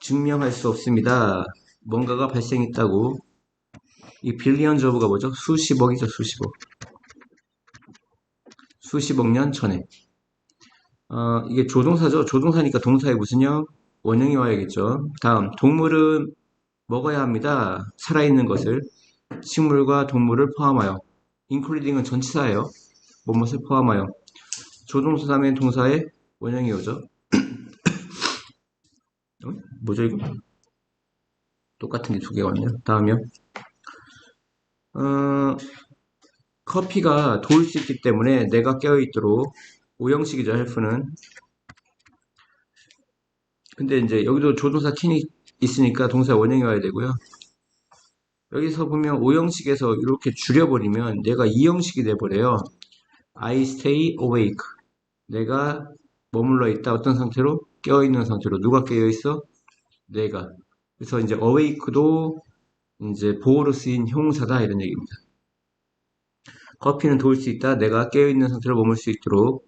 증명할 수 없습니다. 뭔가가 발생했다고. 이 빌리언 저브가 뭐죠? 수십억이죠, 수십억. 수십억 년 전에. 어, 이게 조동사죠. 조동사니까 동사에 무슨 형? 원형이 와야겠죠. 다음, 동물은 먹어야 합니다. 살아있는 것을. 식물과 동물을 포함하여. including은 전치사예요. 뭐뭇을 포함하여. 조동사 다음에 동사의 원형이 오죠. 어? 뭐죠 이거? 똑같은 게 두 개가 왔네요. 다음이요. 어, 커피가 도울 수 있기 때문에 내가 깨어있도록 오형식이죠, help는. 근데 이제 여기도 조동사 캔이 있으니까 동사 원형이 와야 되고요. 여기서 보면 오형식에서 이렇게 줄여버리면 얘가 이형식이 돼버려요. I stay awake. 내가 머물러 있다. 어떤 상태로? 깨어있는 상태로. 누가 깨어있어? 내가. 그래서 이제 awake도 이제 보호로 쓰인 형사다. 이런 얘기입니다. 커피는 도울 수 있다. 내가 깨어있는 상태로 머물 수 있도록.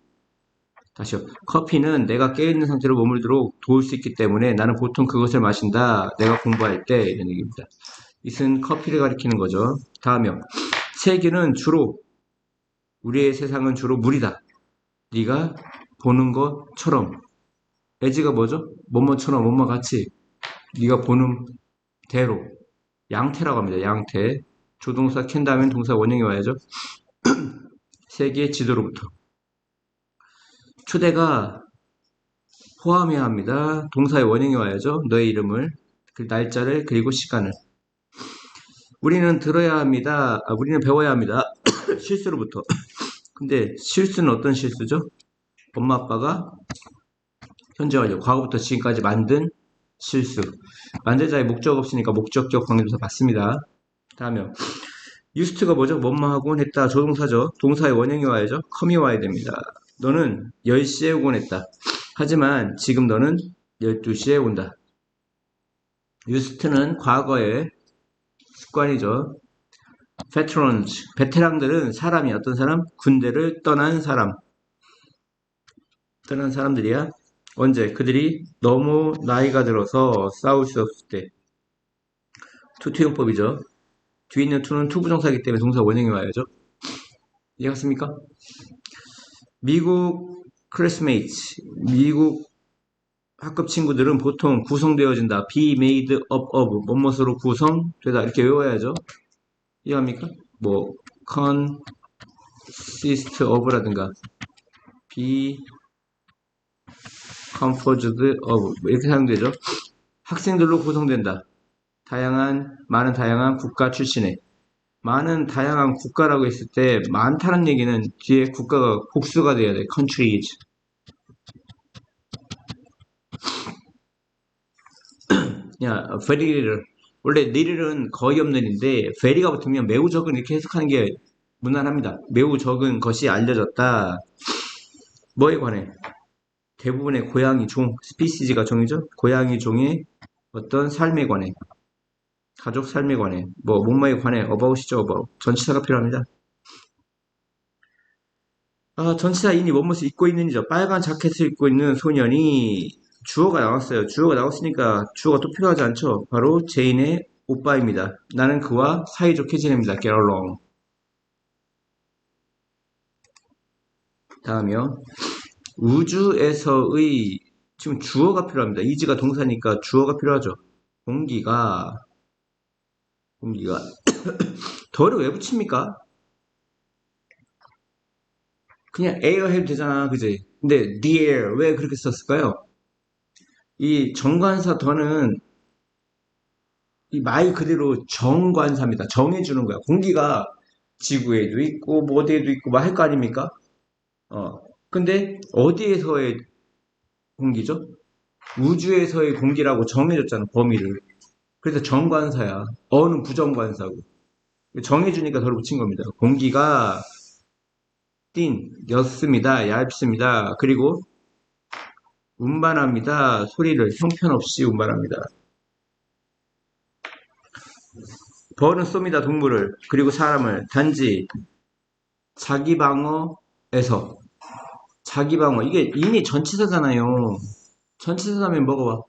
다시요. 커피는 내가 깨어있는 상태로 머물도록 도울 수 있기 때문에 나는 보통 그것을 마신다. 내가 공부할 때. 이런 얘기입니다. 이것은 커피를 가리키는 거죠. 다음이요. 세계는 주로 우리의 세상은 주로 물이다. 네가 보는 것처럼. 에지가 뭐죠? 뭐뭐처럼 뭐뭐 같이 네가 보는 대로 양태라고 합니다. 양태. 조동사 캔 다음엔 동사 원형이 와야죠. 세계의 지도로부터. 초대가 포함해야 합니다. 동사의 원형이 와야죠. 너의 이름을, 그 날짜를, 그리고 시간을. 우리는 들어야 합니다. 아, 우리는 배워야 합니다. 실수로부터. 근데 실수는 어떤 실수죠? 엄마 아빠가 현재 완료, 과거부터 지금까지 만든 실수. 만들자의 목적 없으니까 목적격 관계도사 맞습니다. 다음에 유스트가 뭐죠? 뭐뭐 하곤 했다. 조동사죠. 동사의 원형이 와야죠. 컴이 와야 됩니다. 너는 10시에 오곤 했다. 하지만 지금 너는 12시에 온다. 유스트는 과거의 습관이죠. veterans, 베테랑들은 사람이 어떤 사람? 군대를 떠난 사람. 떠난 사람들이야. 언제? 그들이 너무 나이가 들어서 싸울 수 없을 때. 투투용법이죠. 뒤에 있는 투는 투부정사이기 때문에 동사 원형이 와야죠. 이해갔습니까? 미국 클래스메이츠, 미국 학급 친구들은 보통 구성되어진다. be made up of, 뭐뭇으로 구성되다. 이렇게 외워야죠. 이해합니까? 뭐, consist of라든가, be composed of, 이렇게 사용되죠. 학생들로 구성된다. 다양한, 많은 다양한 국가 출신의. 많은 다양한 국가라고 했을 때, 많다는 얘기는 뒤에 국가가 복수가 돼야 돼. countries. 야, very. 원래 little은 거의 없는 일인데, very가 붙으면 매우 적은 이렇게 해석하는 게 무난합니다. 매우 적은 것이 알려졌다. 뭐에 관해? 대부분의 고양이 종, 스피시즈가 종이죠? 고양이 종의 어떤 삶에 관해. 가족 삶에 관해. 뭐, 뭐뭐에 관해. about이죠, about. 전치사가 필요합니다. 아, 전치사 인이 뭐뭇을 입고 있는지죠. 빨간 자켓을 입고 있는 소년이 주어가 나왔어요. 주어가 나왔으니까 주어가 또 필요하지 않죠. 바로 제인의 오빠입니다. 나는 그와 사이좋게 지냅니다. Get along. 다음이요. 우주에서의 지금 주어가 필요합니다. 이지가 동사니까 주어가 필요하죠. 공기가 공기가 덜을 왜 붙입니까? 그냥 air 해도 되잖아, 그지? 근데 the air 왜 그렇게 썼을까요? 이 정관사 더는 이 말 그대로 정관사입니다. 정해주는 거야. 공기가 지구에도 있고 뭐 어디에도 있고 뭐 할 거 아닙니까? 어. 근데 어디에서의 공기죠? 우주에서의 공기라고 정해줬잖아, 범위를. 그래서 정관사야. 어는 부정관사고. 정해주니까 덜 붙인 겁니다. 공기가 띤, 였습니다. 얇습니다. 그리고 운반합니다. 소리를 형편없이 운반합니다. 벌은 쏩니다. 동물을 그리고 사람을 단지 자기 방어에서 자기 방어 이게 이미 전치사잖아요. 전치사 다음에 뭐가 와?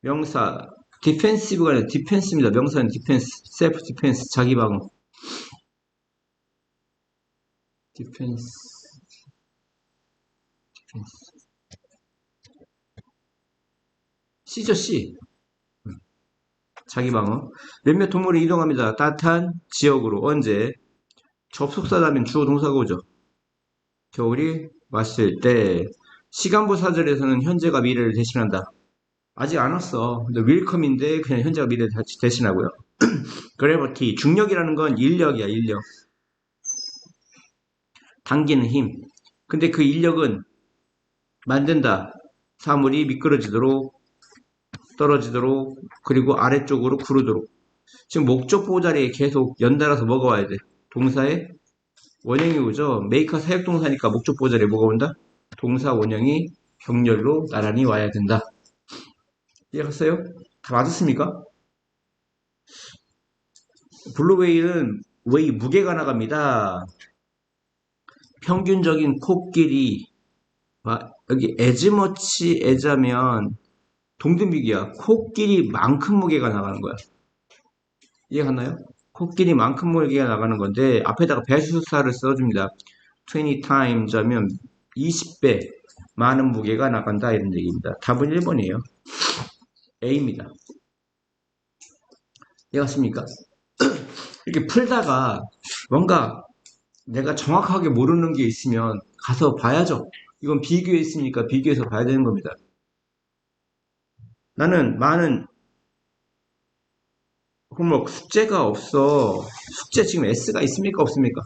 명사. 디펜시브가 아니라 디펜스입니다. 명사는 디펜스. 셀프 디펜스. 자기 방어. 디펜스. 디펜스. C죠, C. 음. 자기 방어. 몇몇 동물이 이동합니다. 따뜻한 지역으로. 언제? 접속사라면 주어 동사가 오죠. 겨울이 왔을 때. 시간부 사절에서는 현재가 미래를 대신한다. 아직 안 왔어. 근데 윌컴인데 그냥 현재가 미래를 다- 대신하고요. 그래버티. 중력이라는 건 인력이야, 인력. 당기는 힘. 근데 그 인력은 만든다. 사물이 미끄러지도록, 떨어지도록, 그리고 아래쪽으로 구르도록. 지금 목적보 자리에 계속 연달아서 뭐가 와야 돼? 동사의 원형이 오죠? 메이커 사역동사니까 목적보 자리에 뭐가 온다? 동사 원형이 병렬로 나란히 와야 된다. 이해갔어요? 다 맞았습니까? 블루웨일은 웨이 무게가 나갑니다. 평균적인 코끼리 아, 여기 에즈머치 에자면 동등비기야. 코끼리만큼 무게가 나가는 거야. 이해갔나요? 코끼리만큼 무게가 나가는 건데 앞에다가 배수사를 써줍니다. 20 times 하면 20배 많은 무게가 나간다 이런 얘기입니다. 답은 1번이에요. A입니다. 이해갔습니까? 이렇게 풀다가 뭔가 내가 정확하게 모르는 게 있으면 가서 봐야죠. 이건 비교에 있으니까 비교해서 봐야 되는 겁니다. 나는 많은 홈워크 숙제가 없어. 숙제 지금 S가 있습니까? 없습니까?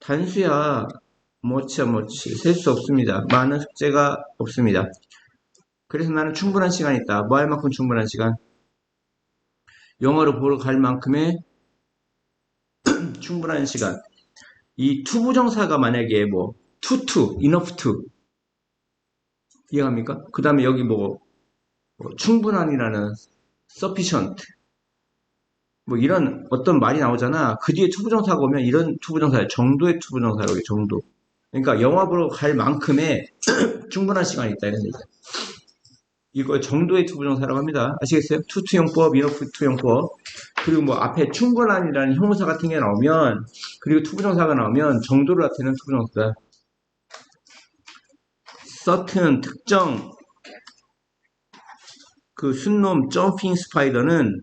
단수야. 뭐치야 뭐치. 셀 수 없습니다. 많은 숙제가 없습니다. 그래서 나는 충분한 시간이 있다. 뭐 할 만큼 충분한 시간? 영화를 보러 갈 만큼의 충분한 시간. 이 투부정사가 만약에 뭐 to, enough to 이해갑니까? 그 다음에 여기 뭐, 뭐 충분한이라는 sufficient 뭐 이런 어떤 말이 나오잖아. 그 뒤에 투부정사가 오면 이런 투부정사, 정도의 투부정사라고 해, 정도. 그러니까 영화 보러 갈 만큼의 충분한 시간이 있다 이런 얘기야. 이거 정도의 투부정사라고 합니다. 아시겠어요? 투투용법, enough 투용법. 그리고 뭐 앞에 충분한이라는 형용사 같은 게 나오면 그리고 투부정사가 나오면 정도를 나타내는 투부정사다. certain 특정 그 순놈 점핑 스파이더는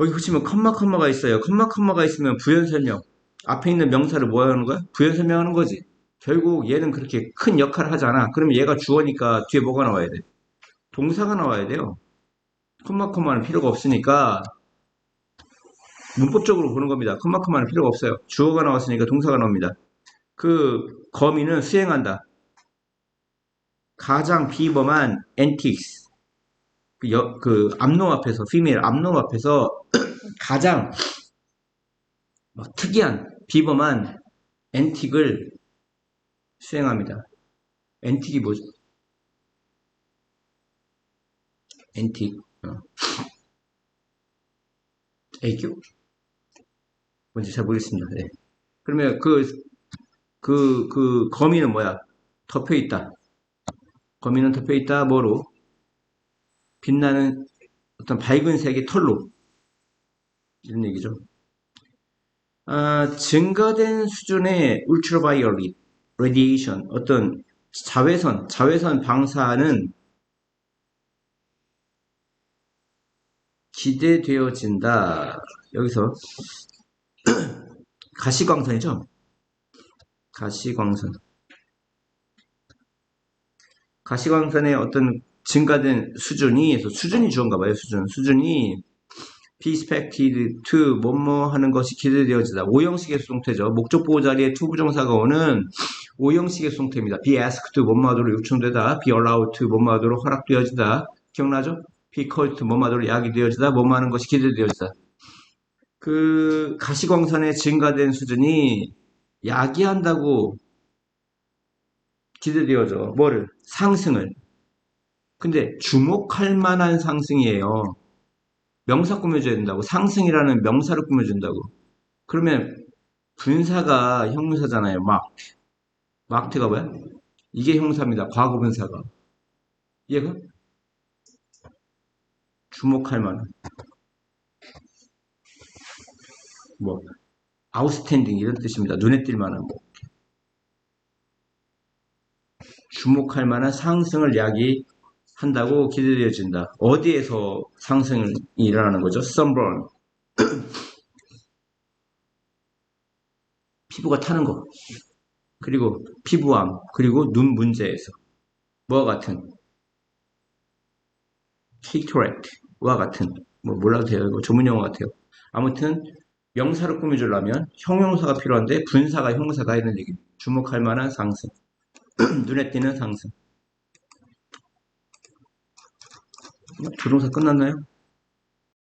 여기 보시면 컴마 컴마가 있어요. 컴마 컴마가 있으면 부연 설명. 앞에 있는 명사를 뭐 하는 거야? 부연 설명하는 거지. 결국 얘는 그렇게 큰 역할을 하잖아. 그러면 얘가 주어니까 뒤에 뭐가 나와야 돼? 동사가 나와야 돼요. 컴마 컴마는 필요가 없으니까 문법적으로 보는 겁니다. 컴마 컴마는 필요가 없어요. 주어가 나왔으니까 동사가 나옵니다. 그 거미는 수행한다. 가장 비범한 antics. 그, 여- 그 암놈 앞에서, female 암놈 앞에서 가장 뭐 특이한, 비범한 앤틱을 수행합니다. 앤틱이 뭐죠? 앤틱. 어. 애교? 뭔지 잘 모르겠습니다. 네. 그러면 그, 그, 그 거미는 뭐야? 덮여 있다. 거미는 덮여 있다. 뭐로? 빛나는 어떤 밝은 색의 털로. 이런 얘기죠. 아, 증가된 수준의 울트라바이올릿 레디에이션 어떤 자외선 자외선 방사는 기대되어진다. 여기서 가시광선이죠. 가시광선. 가시광선의 어떤 증가된 수준이 그래서 수준이 주어인가 봐요. 수준. 수준이 be expected to 뭐뭐 하는 것이 기대되어지다. 오형식의 수동태죠. 목적 보호 자리에 to 부정사가 오는 오형식의 수동태입니다. be asked to 뭐뭐 하도록 요청되다. be allowed to 뭐뭐 하도록 허락되어지다. 기억나죠? be called to 뭐뭐 하도록 야기되어지다. 뭐뭐 하는 것이 기대되어지다. 그 가시광선의 증가된 수준이 야기한다고 기대되어져. 뭐를? 상승을. 근데 주목할 만한 상승이에요. 명사 꾸며줘야 된다고. 상승이라는 명사를 꾸며준다고. 그러면 분사가 형용사잖아요. 막. 마크트가 뭐야? 이게 형사입니다. 과거 분사가. 이해가? 주목할 만한. 뭐, 아웃스탠딩 이런 뜻입니다. 눈에 띌 만한 뭐. 주목할 만한 상승을 야기 한다고 기대되어진다. 어디에서 상승이 일어나는 거죠? sunburn. 피부가 타는 거. 그리고 피부암, 그리고 눈 문제에서. 뭐와 같은? 케이터렉트와 같은. 뭐 몰라도 돼요. 이거 전문 용어 같아요. 아무튼 명사를 꾸며주려면 형용사가 필요한데 분사가 형사가 이런 얘기. 주목할 만한 상승. 눈에 띄는 상승. 조동사 끝났나요?